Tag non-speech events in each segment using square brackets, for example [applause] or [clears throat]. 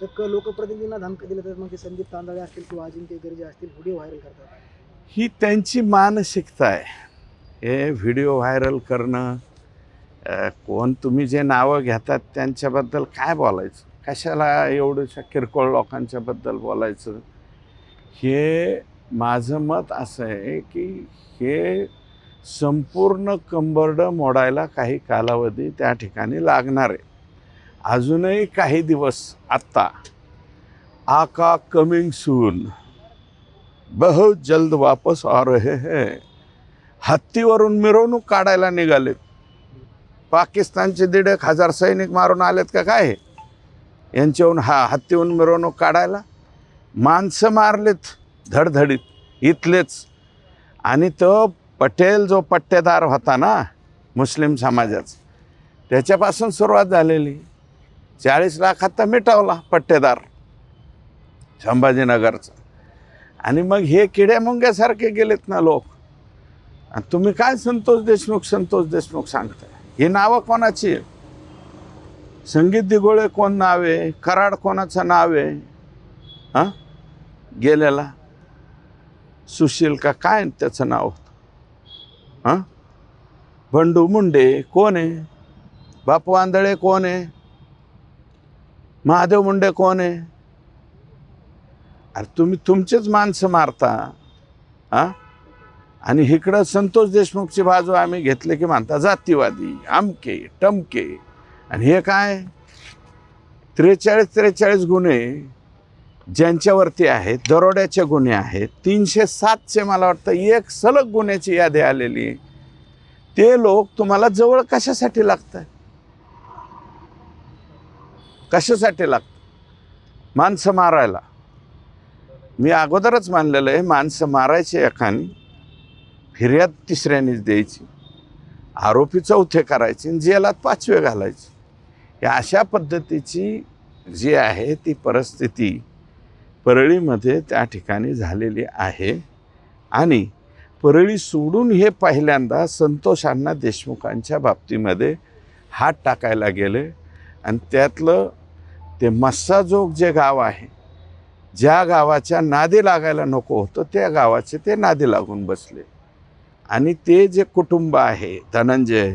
चक्क लोकप्रतिनिधींना धमकी दिली तर मग ते संदीप तांदळे असतील किंवा अजिंक्य गर्जे असतील व्हिडिओ व्हायरल करतात. ही त्यांची मानसिकता आहे. हे व्हिडिओ व्हायरल करणं अ, कोण तुम्ही जे नावं घेतात त्यांच्याबद्दल काय बोलायचं? कशाला एवढंशा किरकोळ लोकांच्याबद्दल बोलायचं? हे माझं मत असं आहे की हे संपूर्ण कंबरडं मोडायला काही कालावधी त्या ठिकाणी लागणार आहे. अजूनही काही दिवस आत्ता आका कमिंग सून बहुत जल्द वापस आ रहे हैं. हत्तीवरून मिरवणूक काढायला निघालेत. पाकिस्तानचे दीड एक हजार सैनिक मारून आलेत का काय? यांच्याहून हा हत्तीहून मिरवणूक काढायला माणसं मारलेत धडधडीत इथलेच. आणि तो पटेल जो पट्टेदार होता ना मुस्लिम समाजाचा त्याच्यापासून सुरुवात झालेली. चाळीस लाख आता मिटावला पट्टेदार. संभाजीनगरचा. आणि मग हे किड्या मुंग्यासारखे गेलेत ना लोक. आणि तुम्ही काय संतोष देशमुख संतोष देशमुख सांगताय? ही नावं कोणाची आहे संगीत दिगोळे कोण नाव आहे? कराड कोणाचं नाव आहे? हां? गेलेला? सुशील का? काय त्याचं नाव हां? बंडू मुंडे कोण आहे? बापू आंधळे कोण आहे? महादेव मुंडे कोण आहे? अरे तुम्ही तुमचेच माणसं मारता हां? आणि इकडं संतोष देशमुखची बाजू आम्ही घेतले की मानता जातीवादी आमके टमके. आणि हे काय? त्रेचाळीस त्रेचाळीस गुन्हे ज्यांच्यावरती आहेत दरोड्याचे गुन्हे आहेत तीनशे सातचे मला वाटतं एक सलग गुन्ह्याची यादी आलेली. ते लोक तुम्हाला जवळ कशासाठी लागतात? कशासाठी लागतं? माणसं मारायला. मी अगोदरच मानलेलं आहे माणसं मारायची एकाने फिर्याद तिसऱ्यानेच द्यायची. आरोपी चौथे करायचे आणि जेलात पाचवे घालायचे. या अशा पद्धतीची जी आहे ती परिस्थिती परळीमध्ये त्या ठिकाणी झालेली आहे. आणि परळी सोडून हे पहिल्यांदा संतोषांना देशमुखांच्या बाबतीमध्ये हात टाकायला गेले. आणि त्यातलं ते मस्साजोग जे गाव आहे ज्या गावाच्या नादी लागायला नको होतं त्या गावाचे ते नादी लागून बसले. आणि ते जे कुटुंब आहे धनंजय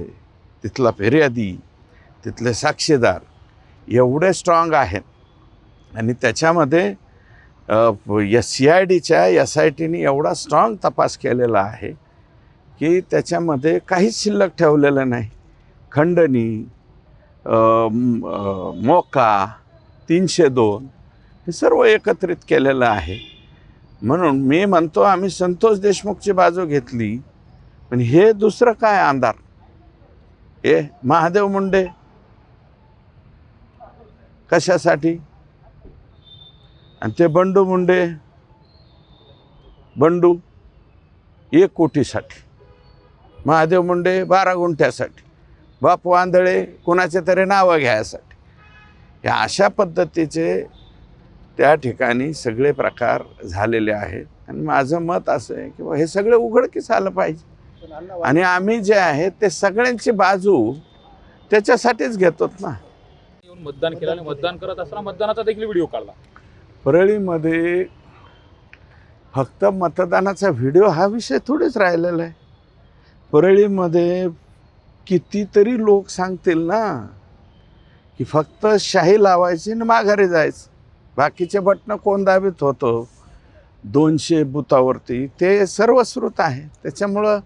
तिथला फिर्यादी तिथले साक्षीदार एवढे स्ट्रॉंग आहेत. आणि त्याच्यामध्ये एस सी आय डीच्या एस आय टीने एवढा स्ट्रॉंग तपास केलेला आहे की त्याच्यामध्ये काहीच शिल्लक ठेवलेलं नाही. खंडणी मोका तीनशे दोन. हे सर्व एकत्रित केलेलं आहे. म्हणून मी म्हणतो आम्ही संतोष देशमुखची बाजू घेतली पण हे दुसरं काय अंधार हे महादेव मुंडे? कशासाठी? आणि ते बंडू मुंडे? बंडू एक कोटीसाठी. महादेव मुंडे बारा गुंठ्यासाठी. बापू आंधळे कुणाचे तरी नावं घ्यायसाठी. या अशा पद्धतीचे त्या ठिकाणी सगळे प्रकार झालेले आहेत. आणि माझं मत असं आहे की हे सगळं उघडकीस आलं पाहिजे. आणि आम्ही जे आहे ते सगळ्यांची बाजू त्याच्यासाठीच घेतो ना. येऊन मतदान केलं आणि मतदान करत असताना मतदानाचा देखील व्हिडिओ काढला. परळीमध्ये फक्त मतदानाचा व्हिडिओ हा विषय थोडेच राहिलेला आहे. परळीमध्ये कितीतरी लोक सांगतील ना की फक्त शाही लावायची आणि माघारी जायचं. बाकीचे बटणं कोण दाबीत होतं. दोनशे बुथावरती ते सर्वश्रुत आहे. त्याच्यामुळं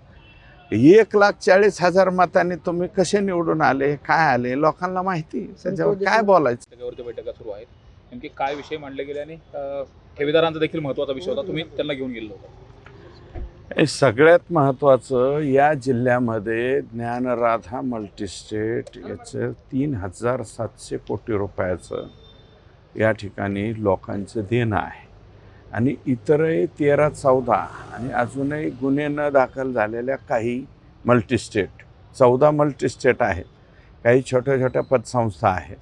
एक लाख चाळीस हजार मतांनी तुम्ही कसे निवडून आले काय आले लोकांना माहिती. त्याच्यावर काय बोलायचं? त्याच्यावरती बैठका सुरू आहेत. नेमके काय विषय मांडले गेले आणि ठेवीदारांचा देखील महत्त्वाचा विषय होता. तुम्ही त्यांना घेऊन गेलो होता. हे सगळ्यात महत्त्वाचं या जिल्ह्यामध्ये ज्ञानराधा मल्टीस्टेट याचं तीन हजार सातशे कोटी रुपयाचं या ठिकाणी लोकांचं देणं आहे. आणि इतरही तेरा चौदा आणि अजूनही गुन्हे न दाखल झालेल्या काही मल्टीस्टेट चौदा मल्टीस्टेट आहेत. काही छोट्या छोट्या पतसंस्था आहेत.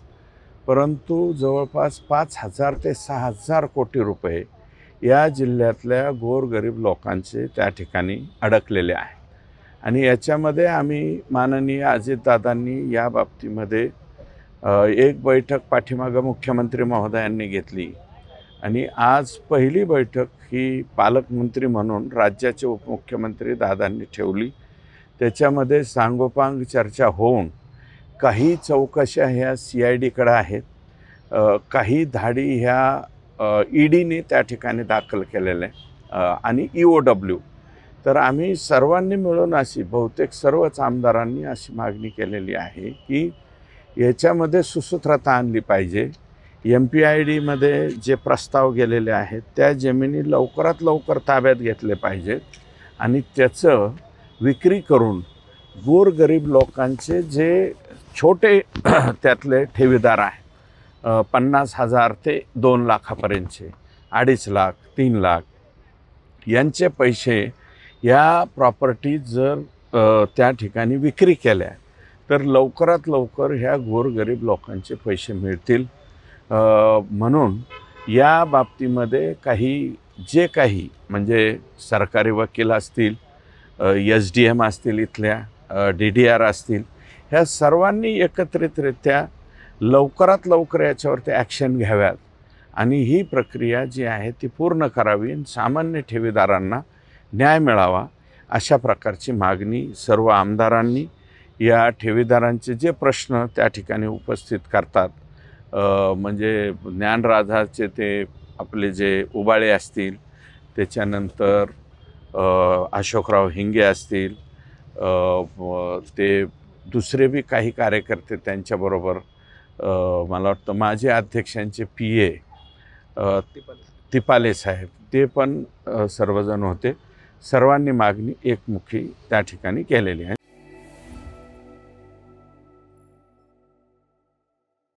परंतु जवळपास पाच हजार ते सहा हजार कोटी रुपये या जिल्ह्यातल्या गोरगरीब लोकांचे त्या ठिकाणी अडकलेले आहेत. आणि याच्यामध्ये आम्ही माननीय अजितदादांनी या बाबतीमध्ये एक बैठक पाठीमागं मुख्यमंत्री महोदयांनी घेतली. आणि आज पहिली बैठक ही पालकमंत्री म्हणून राज्याचे उपमुख्यमंत्री दादांनी ठेवली. त्याच्यामध्ये सांगोपांग चर्चा होऊन काही चौकशा ह्या सी आय डीकडं आहेत. काही धाडी ह्या ई डीने त्या ठिकाणी दाखल केलेलं आहे. आणि ई ओ डब्ल्यू तर आम्ही सर्वांनी मिळून अशी बहुतेक सर्वच आमदारांनी अशी मागणी केलेली आहे की याच्यामध्ये सुसूत्रता आणली पाहिजे. एम पी आय डीमध्ये जे प्रस्ताव गेलेले आहेत त्या जमिनी लवकरात लवकर ताब्यात घेतले पाहिजेत. आणि त्याचं विक्री करून गोरगरीब लोकांचे जे छोटे [clears throat] त्यातले ठेवीदार आहे पन्नास हजार ते दोन लाखापर्यंतचे अडीच लाख तीन लाख यांचे पैसे या प्रॉपर्टी जर त्या ठिकाणी विक्री केल्या तर लवकरात लवकर ह्या गोरगरीब लोकांचे पैसे मिळतील. म्हणून या बाबतीमध्ये काही जे काही म्हणजे सरकारी वकील असतील एस डी एम असतील इथल्या डी डी आर असतील ह्या सर्वांनी एकत्रितरित्या लवकरात लवकर याच्यावरती ॲक्शन घ्याव्यात. आणि ही प्रक्रिया जी आहे ती पूर्ण करावी आणि सामान्य ठेवीदारांना न्याय मिळावा अशा प्रकारची मागणी सर्व आमदारांनी या ठेवीदारांचे जे प्रश्न त्या ठिकाणी उपस्थित करतात म्हणजे ज्ञानराधाचे ते आपले जे उबाळे असतील त्याच्यानंतर अशोकराव हिंगे असतील ते दुसरे बी काही कार्यकर्ते त्यांच्याबरोबर मला वाटतं माझे अध्यक्षांचे पी ए तिपाले साहेब. ते पण सर्वजण होते. सर्वांनी मागणी एकमुखी त्या ठिकाणी केलेली आहे.